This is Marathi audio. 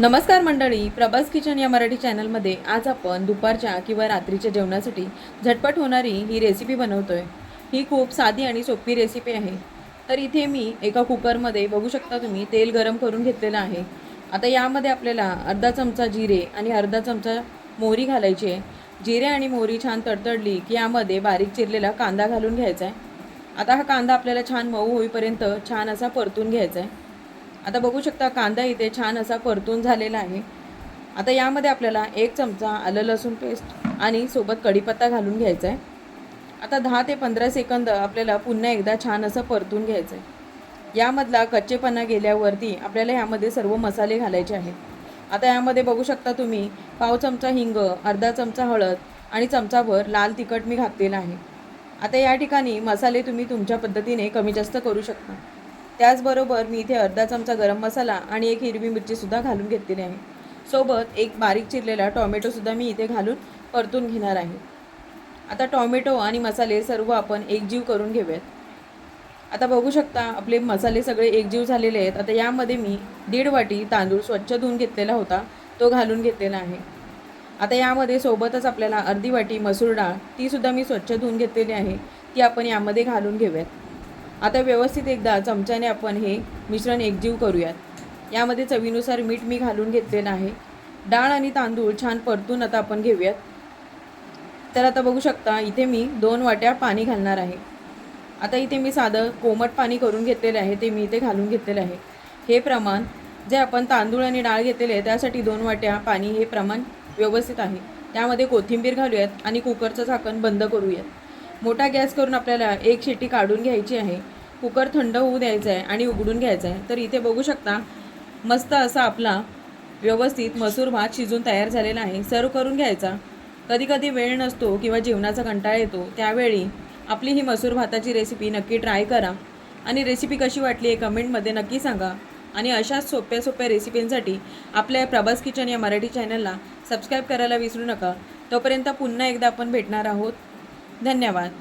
नमस्कार मंडळी प्रभास किचन या मराठी चॅनलमध्ये आज आपण दुपारच्या किंवा रात्रीच्या जेवणासाठी झटपट होणारी ही रेसिपी बनवतो आहे ही खूप साधी आणि सोपी रेसिपी आहे. तर इथे मी एका कुकरमध्ये बघू शकता तुम्ही तेल गरम करून घेतलेलं आहे. आता यामध्ये आपल्याला अर्धा चमचा जिरे आणि अर्धा चमचा मोहरी घालायची आहे. जिरे आणि मोहरी छान तडतडली की यामध्ये बारीक चिरलेला कांदा घालून घ्यायचा आहे. आता हा कांदा आपल्याला छान मऊ होईपर्यंत छान असा परतून घ्यायचा आहे. आता बघू शकता कांदा इथे छान असा परतून झालेला आहे. आता यामध्ये आपल्याला एक चमचा आलं लसूण पेस्ट आणि सोबत कढीपत्ता घालून घ्यायचा आहे आता दहा ते पंधरा सेकंद आपल्याला पुन्हा एकदा छान असं परतून घ्यायचं आहे यामधला कच्चेपणा गेल्यावरती आपल्याला यामध्ये सर्व मसाले घालायचे आहेत. आता यामध्ये बघू शकता तुम्ही पाव चमचा हिंग अर्धा चमचा हळद आणि चमचाभर लाल तिखट मी घातलेलं आहे. आता या ठिकाणी मसाले तुम्ही तुमच्या पद्धतीने कमी जास्त करू शकता. त्याचबरोबर मी इथे अर्धा चमचा गरम मसाला आणि एक हिरवी मिरचीसुद्धा घालून घेतलेली आहे सोबत एक बारीक चिरलेला टॉमॅटोसुद्धा मी इथे घालून परतून घेणार आहे. आता टॉमॅटो आणि मसाले सर्व आपण एकजीव करून घेऊयात. आता बघू शकता आपले मसाले सगळे एकजीव झालेले आहेत. आता यामध्ये मी दीड वाटी तांदूळ स्वच्छ धुवून घेतलेला होता. तो घालून घेतलेला आहे. आता यामध्ये सोबतच आपल्याला अर्धी वाटी मसूर डाळ तीसुद्धा मी स्वच्छ धुवून घेतलेली आहे. ती आपण यामध्ये घालून घेऊयात. आता व्यवस्थित एकदा चमच्याने आपण हे मिश्रण एकजीव करूयात. यामध्ये चवीनुसार मीठ मी घालून घेतलेलं आहे. डाळ आणि तांदूळ छान परतून आता आपण घेऊयात. तर आता बघू शकता इथे मी दोन वाट्या पाणी घालणार आहे. आता इथे मी साधं कोमट पाणी करून घेतलेलं आहे ते मी इथे घालून घेतलेलं आहे. हे प्रमाण जे आपण तांदूळ आणि डाळ घेतलेले आहे त्यासाठी दोन वाट्या पाणी हे प्रमाण व्यवस्थित आहे. त्यामध्ये कोथिंबीर घालूयात आणि कुकरचं झाकण बंद करूयात. मोठा गॅस करून आपल्याला एक शिट्टी काढून घ्यायची आहे. कुकर थंड होऊ द्यायचा आहे आणि उघडून घ्यायचा आहे. तर इथे बघू शकता मस्त असा आपला व्यवस्थित मसूर भात शिजून तयार झालेला आहे. सर्व करून घ्यायचा. कधी कधी वेळ नसतो किंवा जेवणाचा कंटाळा येतो त्यावेळी आपली ही मसूर भाताची रेसिपी नक्की ट्राय करा. आणि रेसिपी कशी वाटली आहे कमेंटमध्ये नक्की सांगा. आणि अशाच सोप्या सोप्या रेसिपींसाठी आपल्या प्रभास किचन या मराठी चॅनलला सबस्क्राईब करायला विसरू नका. तोपर्यंत पुन्हा एकदा आपण भेटणार आहोत. धन्यवाद.